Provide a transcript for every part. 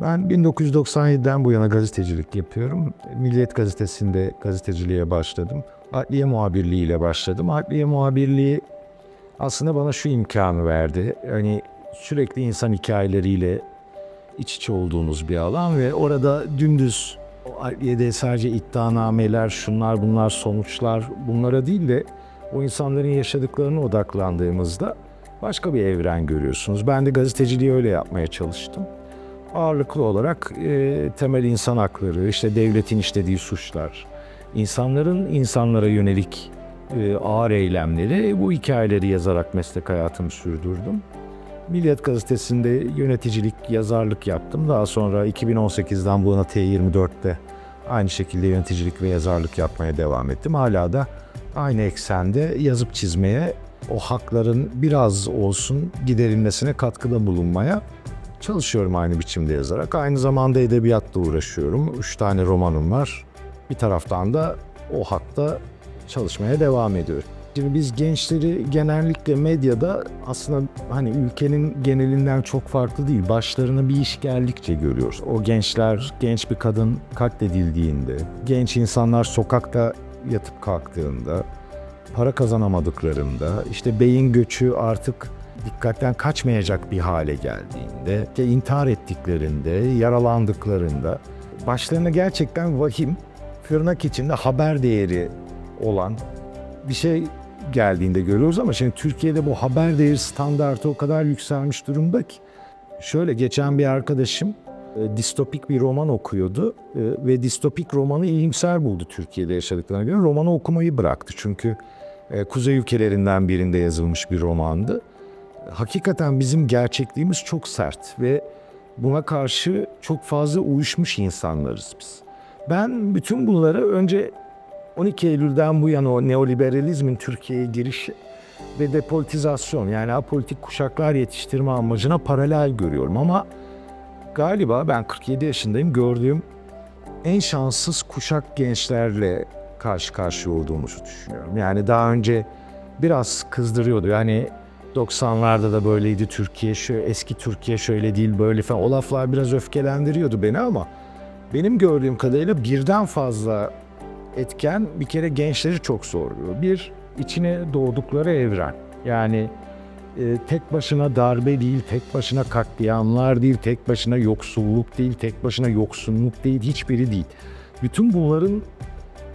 Ben 1997'den bu yana gazetecilik yapıyorum. Milliyet Gazetesi'nde gazeteciliğe başladım. Adliye muhabirliği ile başladım. Adliye muhabirliği aslında bana şu imkanı verdi. Hani sürekli insan hikayeleriyle iç içe olduğunuz bir alan ve orada dümdüz adliyede sadece iddianameler, şunlar bunlar sonuçlar bunlara değil de o insanların yaşadıklarına odaklandığımızda başka bir evren görüyorsunuz. Ben de gazeteciliği öyle yapmaya çalıştım. Ağırlıklı olarak e, temel insan hakları, işte devletin işlediği suçlar, insanların insanlara yönelik e, ağır eylemleri bu hikayeleri yazarak meslek hayatımı sürdürdüm. Milliyet Gazetesi'nde yöneticilik, yazarlık yaptım. Daha sonra 2018'den bu yana T24'te aynı şekilde yöneticilik ve yazarlık yapmaya devam ettim. Hala da aynı eksende yazıp çizmeye, o hakların biraz olsun giderilmesine katkıda bulunmaya çalışıyorum aynı biçimde yazarak. Aynı zamanda edebiyatla uğraşıyorum. Üç tane romanım var. Bir taraftan da o hakta çalışmaya devam ediyorum. Şimdi biz gençleri genellikle medyada aslında hani ülkenin genelinden çok farklı değil. Başlarına bir iş geldikçe görüyoruz. O gençler, genç bir kadın katledildiğinde, genç insanlar sokakta yatıp kalktığında, para kazanamadıklarında, işte beyin göçü artık dikkatten kaçmayacak bir hale geldiğinde, işte intihar ettiklerinde, yaralandıklarında başlarına gerçekten vahim, tırnak içinde haber değeri olan bir şey geldiğinde görüyoruz ama şimdi Türkiye'de bu haber değeri standartı o kadar yükselmiş durumda ki. Şöyle geçen bir arkadaşım e, distopik bir roman okuyordu e, ve distopik romanı iyimser buldu Türkiye'de yaşadıklarına göre. Romanı okumayı bıraktı çünkü e, kuzey ülkelerinden birinde yazılmış bir romandı. Hakikaten bizim gerçekliğimiz çok sert ve buna karşı çok fazla uyuşmuş insanlarız biz. Ben bütün bunları önce 12 Eylül'den bu yana o neoliberalizmin Türkiye'ye girişi ve depolitizasyon yani apolitik kuşaklar yetiştirme amacına paralel görüyorum ama galiba ben 47 yaşındayım gördüğüm en şanssız kuşak gençlerle karşı karşıya olduğumuzu düşünüyorum. Yani daha önce biraz kızdırıyordu. Yani 90'larda da böyleydi Türkiye, şu eski Türkiye şöyle değil böyle falan. O laflar biraz öfkelendiriyordu beni ama benim gördüğüm kadarıyla birden fazla etken bir kere gençleri çok zorluyor. Bir, içine doğdukları evren. Yani e, tek başına darbe değil, tek başına katliamlar değil, tek başına yoksulluk değil, tek başına yoksunluk değil, hiçbiri değil. Bütün bunların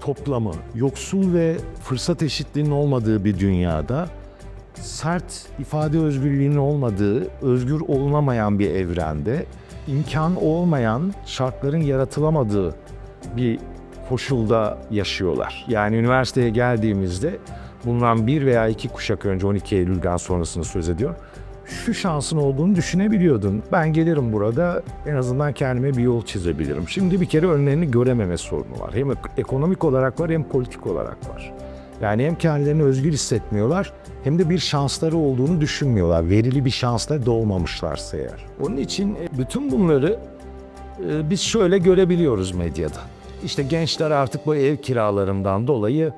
toplamı, yoksul ve fırsat eşitliğinin olmadığı bir dünyada sert ifade özgürlüğünün olmadığı, özgür olunamayan bir evrende, imkan olmayan, şartların yaratılamadığı bir koşulda yaşıyorlar. Yani üniversiteye geldiğimizde bundan bir veya iki kuşak önce 12 Eylül'den sonrasını söz ediyor. Şu şansın olduğunu düşünebiliyordun. Ben gelirim burada en azından kendime bir yol çizebilirim. Şimdi bir kere önlerini görememe sorunu var. Hem ek- ekonomik olarak var hem politik olarak var. Yani hem kendilerini özgür hissetmiyorlar hem de bir şansları olduğunu düşünmüyorlar. Verili bir şansla doğmamışlarsa eğer. Onun için e, bütün bunları e, biz şöyle görebiliyoruz medyada. İşte gençler artık bu ev kiralarından dolayı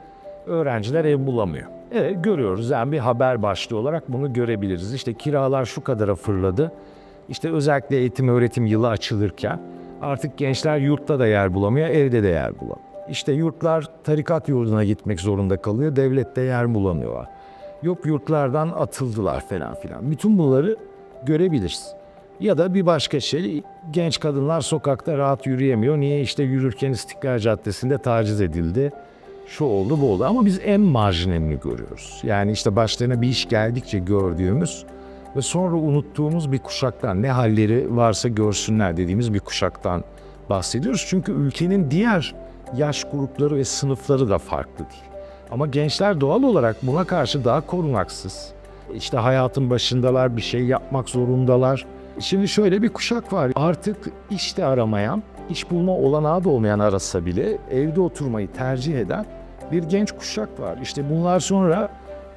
öğrenciler ev bulamıyor. Evet görüyoruz yani bir haber başlığı olarak bunu görebiliriz. İşte kiralar şu kadara fırladı. İşte özellikle eğitim öğretim yılı açılırken artık gençler yurtta da yer bulamıyor, evde de yer bulamıyor. İşte yurtlar tarikat yurduna gitmek zorunda kalıyor, devlette yer bulamıyorlar. Yok yurtlardan atıldılar falan filan. Bütün bunları görebiliriz. Ya da bir başka şey genç kadınlar sokakta rahat yürüyemiyor. Niye işte yürürken İstiklal Caddesi'nde taciz edildi. Şu oldu bu oldu ama biz en marjinalini görüyoruz. Yani işte başlarına bir iş geldikçe gördüğümüz ve sonra unuttuğumuz bir kuşaktan ne halleri varsa görsünler dediğimiz bir kuşaktan bahsediyoruz. Çünkü ülkenin diğer yaş grupları ve sınıfları da farklı değil. Ama gençler doğal olarak buna karşı daha korunaksız. İşte hayatın başındalar, bir şey yapmak zorundalar. Şimdi şöyle bir kuşak var. Artık iş de aramayan, iş bulma olanağı da olmayan arasa bile evde oturmayı tercih eden bir genç kuşak var. İşte bunlar sonra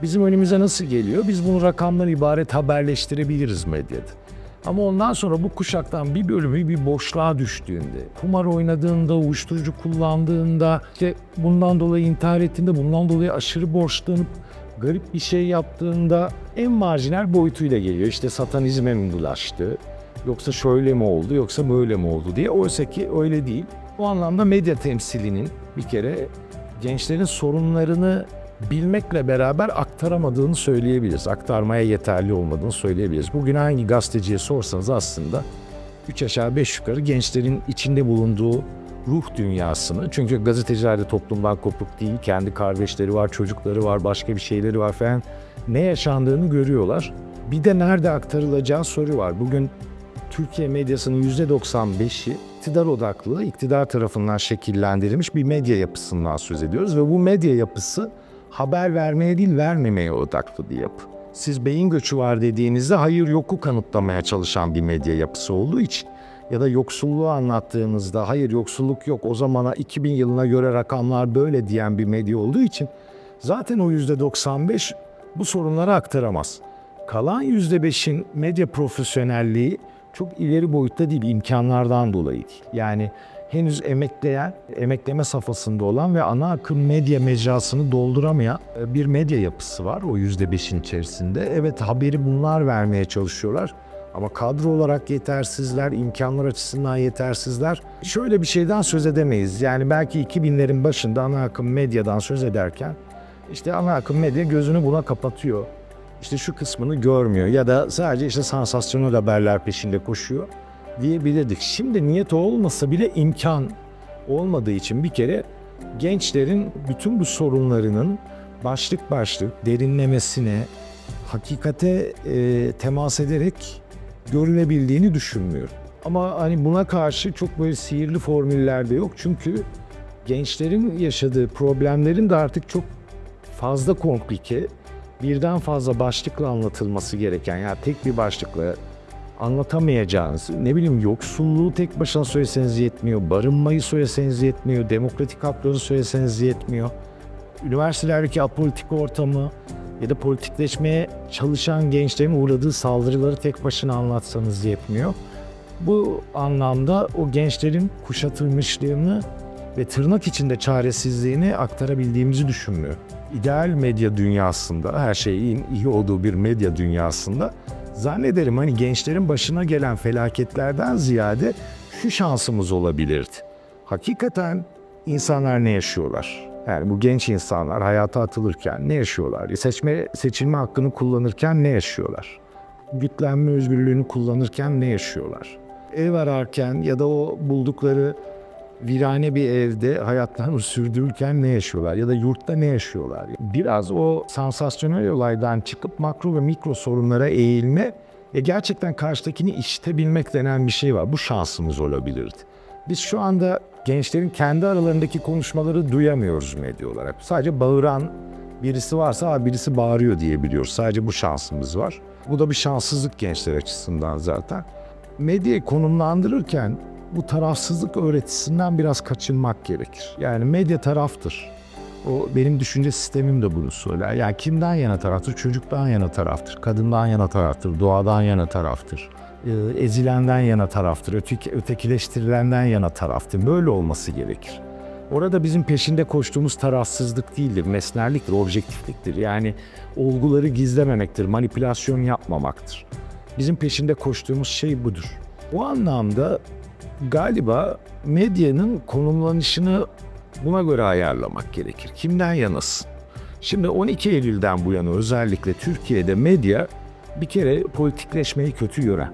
bizim önümüze nasıl geliyor? Biz bunu rakamdan ibaret haberleştirebiliriz medyada. Ama ondan sonra bu kuşaktan bir bölümü bir boşluğa düştüğünde, kumar oynadığında, uyuşturucu kullandığında, işte bundan dolayı intihar ettiğinde, bundan dolayı aşırı borçlanıp garip bir şey yaptığında en marjinal boyutuyla geliyor. İşte satanizme mi bulaştı? Yoksa şöyle mi oldu yoksa böyle mi oldu diye. Oysa ki öyle değil. Bu anlamda medya temsilinin bir kere gençlerin sorunlarını bilmekle beraber aktaramadığını söyleyebiliriz. Aktarmaya yeterli olmadığını söyleyebiliriz. Bugün hangi gazeteciye sorsanız aslında 3 aşağı 5 yukarı gençlerin içinde bulunduğu ruh dünyasını çünkü gazeteciler de toplumdan kopuk değil. Kendi kardeşleri var, çocukları var, başka bir şeyleri var falan. Ne yaşandığını görüyorlar. Bir de nerede aktarılacağı soru var. Bugün Türkiye medyasının %95'i iktidar odaklı, iktidar tarafından şekillendirilmiş bir medya yapısından söz ediyoruz. Ve bu medya yapısı haber vermeye değil vermemeye odaklı bir yapı. Siz beyin göçü var dediğinizde hayır yoku kanıtlamaya çalışan bir medya yapısı olduğu için ya da yoksulluğu anlattığınızda hayır yoksulluk yok o zamana 2000 yılına göre rakamlar böyle diyen bir medya olduğu için zaten o %95 bu sorunları aktaramaz. Kalan %5'in medya profesyonelliği çok ileri boyutta değil, imkanlardan dolayı. Yani henüz emekleyen, emekleme safhasında olan ve ana akım medya mecrasını dolduramayan e, bir medya yapısı var o %5'in içerisinde. Evet haberi bunlar vermeye çalışıyorlar. Ama kadro olarak yetersizler, imkanlar açısından yetersizler. Şöyle bir şeyden söz edemeyiz. Yani belki 2000'lerin başında ana akım medyadan söz ederken işte ana akım medya gözünü buna kapatıyor. İşte şu kısmını görmüyor ya da sadece işte sansasyonel haberler peşinde koşuyor diyebilirdik. Şimdi niyet olmasa bile imkan olmadığı için bir kere gençlerin bütün bu sorunlarının başlık başlık derinlemesine hakikate e, temas ederek görülebildiğini düşünmüyorum. Ama hani buna karşı çok böyle sihirli formüller de yok. Çünkü gençlerin yaşadığı problemlerin de artık çok fazla komplike, birden fazla başlıkla anlatılması gereken, yani tek bir başlıkla anlatamayacağınız, ne bileyim yoksulluğu tek başına söyleseniz yetmiyor, barınmayı söyleseniz yetmiyor, demokratik hakları söyleseniz yetmiyor. Üniversitelerdeki apolitik ortamı ya da politikleşmeye çalışan gençlerin uğradığı saldırıları tek başına anlatsanız yetmiyor. Bu anlamda o gençlerin kuşatılmışlığını ve tırnak içinde çaresizliğini aktarabildiğimizi düşünmüyorum. İdeal medya dünyasında, her şeyin iyi olduğu bir medya dünyasında zannederim hani gençlerin başına gelen felaketlerden ziyade şu şansımız olabilirdi. Hakikaten insanlar ne yaşıyorlar? Yani bu genç insanlar hayata atılırken ne yaşıyorlar? Seçme seçilme hakkını kullanırken ne yaşıyorlar? Gütlenme özgürlüğünü kullanırken ne yaşıyorlar? Ev ararken ya da o buldukları virane bir evde hayatlarını sürdürürken ne yaşıyorlar ya da yurtta ne yaşıyorlar? Biraz o sansasyonel olaydan çıkıp makro ve mikro sorunlara eğilme ve gerçekten karşıdakini işitebilmek denen bir şey var. Bu şansımız olabilirdi. Biz şu anda gençlerin kendi aralarındaki konuşmaları duyamıyoruz medya olarak. Sadece bağıran birisi varsa "Aa, birisi bağırıyor diyebiliyoruz. Sadece bu şansımız var. Bu da bir şanssızlık gençler açısından zaten. Medyayı konumlandırırken bu tarafsızlık öğretisinden biraz kaçınmak gerekir. Yani medya taraftır. O benim düşünce sistemim de bunu söyler. Yani kimden yana taraftır? Çocuktan yana taraftır, kadından yana taraftır, doğadan yana taraftır. Ee, ezilenden yana taraftır, öteki, ötekileştirilenden yana taraftır. Böyle olması gerekir. Orada bizim peşinde koştuğumuz tarafsızlık değildir, mesnerliktir, objektifliktir. Yani olguları gizlememektir, manipülasyon yapmamaktır. Bizim peşinde koştuğumuz şey budur. Bu anlamda galiba medyanın konumlanışını buna göre ayarlamak gerekir. Kimden yanasın? Şimdi 12 Eylül'den bu yana özellikle Türkiye'de medya bir kere politikleşmeyi kötü gören,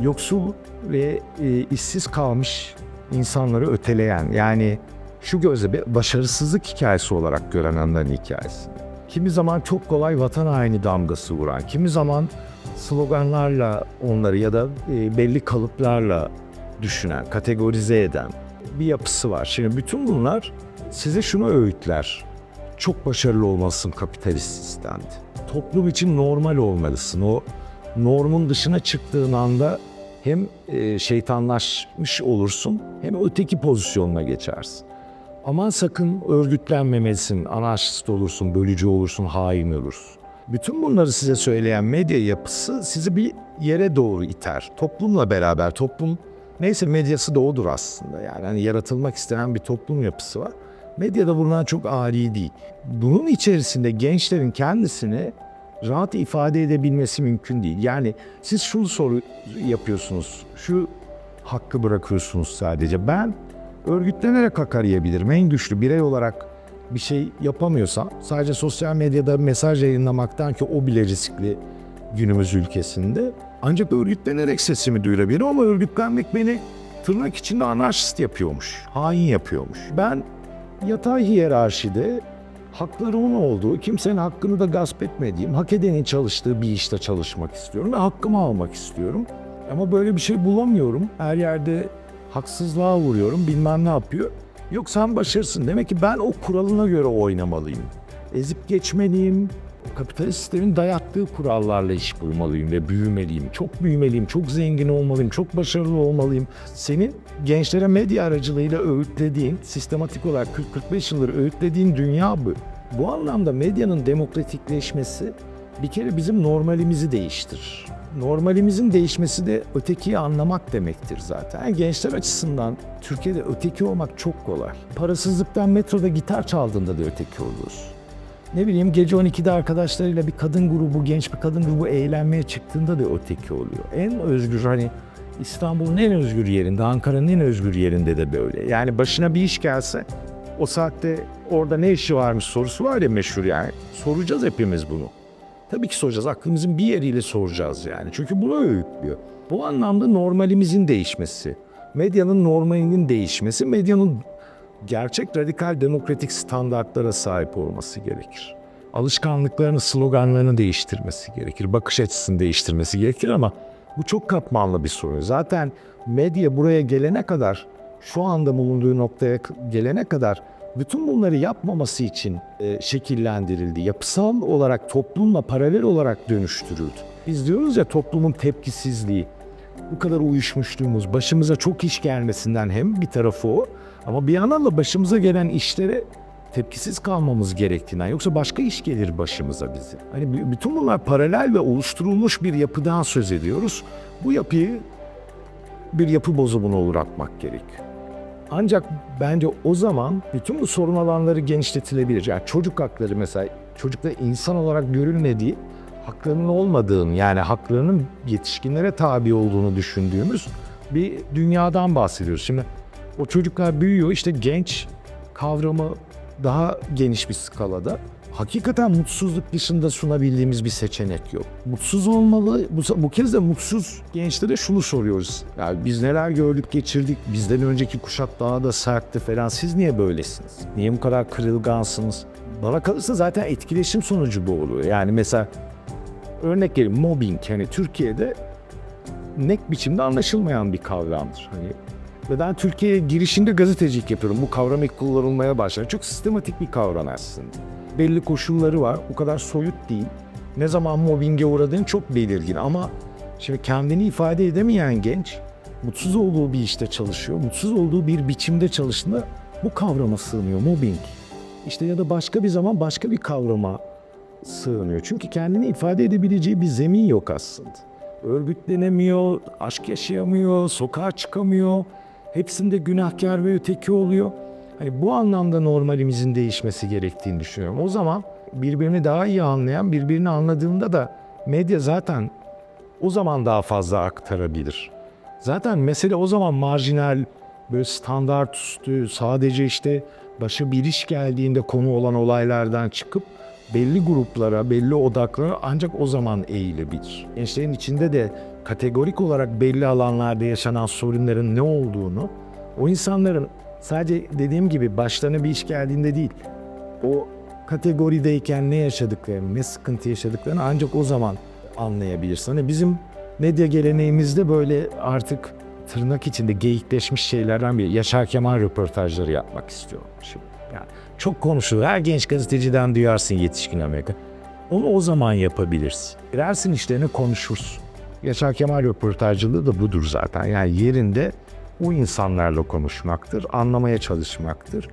yoksul ve e, işsiz kalmış insanları öteleyen yani şu gözle bir başarısızlık hikayesi olarak görenlerin hikayesi. Kimi zaman çok kolay vatan haini damgası vuran, kimi zaman sloganlarla onları ya da e, belli kalıplarla düşünen, kategorize eden bir yapısı var. Şimdi bütün bunlar size şunu öğütler. Çok başarılı olmalısın kapitalist sistemde. Toplum için normal olmalısın. O normun dışına çıktığın anda hem e, şeytanlaşmış olursun hem öteki pozisyonuna geçersin. Aman sakın örgütlenmemelisin, anarşist olursun, bölücü olursun, hain olursun. Bütün bunları size söyleyen medya yapısı sizi bir yere doğru iter. Toplumla beraber, toplum neyse medyası da odur aslında. Yani hani yaratılmak istenen bir toplum yapısı var. Medya da bundan çok ari değil. Bunun içerisinde gençlerin kendisini rahat ifade edebilmesi mümkün değil. Yani siz şunu soru yapıyorsunuz, şu hakkı bırakıyorsunuz sadece. Ben örgütlenerek hak arayabilirim. En güçlü birey olarak bir şey yapamıyorsam sadece sosyal medyada mesaj yayınlamaktan ki o bile riskli günümüz ülkesinde. Ancak örgütlenerek sesimi duyurabilirim ama örgütlenmek beni tırnak içinde anarşist yapıyormuş, hain yapıyormuş. Ben yatay hiyerarşide haklarımın olduğu, kimsenin hakkını da gasp etmediğim, hak edenin çalıştığı bir işte çalışmak istiyorum ve hakkımı almak istiyorum. Ama böyle bir şey bulamıyorum. Her yerde haksızlığa vuruyorum, bilmem ne yapıyor. Yok sen başarısın. Demek ki ben o kuralına göre oynamalıyım. Ezip geçmeliyim. Kapitalist sistemin dayattığı kurallarla iş bulmalıyım ve büyümeliyim. Çok büyümeliyim, çok zengin olmalıyım, çok başarılı olmalıyım. Senin gençlere medya aracılığıyla öğütlediğin, sistematik olarak 40-45 yıldır öğütlediğin dünya bu. Bu anlamda medyanın demokratikleşmesi bir kere bizim normalimizi değiştirir. Normalimizin değişmesi de ötekiyi anlamak demektir zaten. Gençler açısından Türkiye'de öteki olmak çok kolay. Parasızlıktan metroda gitar çaldığında da öteki oluruz. Ne bileyim gece 12'de arkadaşlarıyla bir kadın grubu, genç bir kadın grubu eğlenmeye çıktığında da öteki oluyor. En özgür hani İstanbul'un en özgür yerinde, Ankara'nın en özgür yerinde de böyle. Yani başına bir iş gelse o saatte orada ne işi varmış sorusu var ya meşhur yani. Soracağız hepimiz bunu. Tabii ki soracağız. Aklımızın bir yeriyle soracağız yani. Çünkü bunu öğütlüyor. Bu anlamda normalimizin değişmesi, medyanın normalinin değişmesi, medyanın gerçek radikal demokratik standartlara sahip olması gerekir. Alışkanlıklarını, sloganlarını değiştirmesi gerekir. Bakış açısını değiştirmesi gerekir ama bu çok katmanlı bir sorun. Zaten medya buraya gelene kadar, şu anda bulunduğu noktaya gelene kadar bütün bunları yapmaması için e, şekillendirildi. Yapısal olarak toplumla paralel olarak dönüştürüldü. Biz diyoruz ya toplumun tepkisizliği, bu kadar uyuşmuşluğumuz, başımıza çok iş gelmesinden hem bir tarafı o ama bir yandan da başımıza gelen işlere tepkisiz kalmamız gerektiğinden yoksa başka iş gelir başımıza bizim. Hani bütün bunlar paralel ve oluşturulmuş bir yapıdan söz ediyoruz. Bu yapıyı bir yapı bozumuna uğratmak gerekiyor. Ancak bence o zaman bütün bu sorun alanları genişletilebilir. Yani çocuk hakları mesela çocukta insan olarak görülmediği, haklarının olmadığını yani haklarının yetişkinlere tabi olduğunu düşündüğümüz bir dünyadan bahsediyoruz. Şimdi o çocuklar büyüyor işte genç kavramı daha geniş bir skalada. Hakikaten mutsuzluk dışında sunabildiğimiz bir seçenek yok. Mutsuz olmalı. Bu, bu kez de mutsuz gençlere şunu soruyoruz. Yani biz neler gördük, geçirdik. Bizden önceki kuşak daha da sertti falan. Siz niye böylesiniz? Niye bu kadar kırılgansınız? Bana kalırsa zaten etkileşim sonucu bu oluyor. Yani mesela örnek vereyim mobbing. Yani Türkiye'de net biçimde anlaşılmayan bir kavramdır. Hani ve ben Türkiye'ye girişinde gazetecilik yapıyorum. Bu kavram ilk kullanılmaya başladı. Çok sistematik bir kavram aslında. Belli koşulları var. O kadar soyut değil. Ne zaman mobbinge uğradığın çok belirgin ama şimdi kendini ifade edemeyen genç mutsuz olduğu bir işte çalışıyor. Mutsuz olduğu bir biçimde çalıştığında bu kavrama sığınıyor mobbing. İşte ya da başka bir zaman başka bir kavrama sığınıyor. Çünkü kendini ifade edebileceği bir zemin yok aslında. Örgütlenemiyor, aşk yaşayamıyor, sokağa çıkamıyor. Hepsinde günahkar ve öteki oluyor. Hani bu anlamda normalimizin değişmesi gerektiğini düşünüyorum. O zaman birbirini daha iyi anlayan, birbirini anladığında da medya zaten o zaman daha fazla aktarabilir. Zaten mesele o zaman marjinal, böyle standart üstü, sadece işte başa bir iş geldiğinde konu olan olaylardan çıkıp belli gruplara, belli odaklara ancak o zaman eğilebilir. Gençlerin içinde de kategorik olarak belli alanlarda yaşanan sorunların ne olduğunu, o insanların sadece dediğim gibi başlarına bir iş geldiğinde değil, o kategorideyken ne yaşadıklarını, ne sıkıntı yaşadıklarını ancak o zaman anlayabilirsin. Hani bizim medya geleneğimizde böyle artık tırnak içinde geyikleşmiş şeylerden biri. Yaşar Kemal röportajları yapmak istiyorum. Şimdi yani çok konuşulur. Her genç gazeteciden duyarsın yetişkin Amerika. Onu o zaman yapabilirsin. Girersin işlerine konuşursun. Yaşar Kemal röportajcılığı da budur zaten. Yani yerinde o insanlarla konuşmaktır, anlamaya çalışmaktır.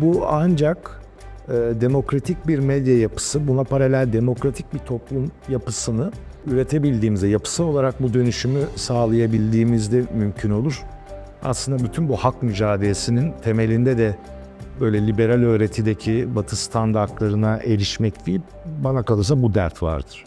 Bu ancak e, demokratik bir medya yapısı, buna paralel demokratik bir toplum yapısını üretebildiğimizde, yapısal olarak bu dönüşümü sağlayabildiğimizde mümkün olur. Aslında bütün bu hak mücadelesinin temelinde de böyle liberal öğretideki batı standartlarına erişmek değil, bana kalırsa bu dert vardır.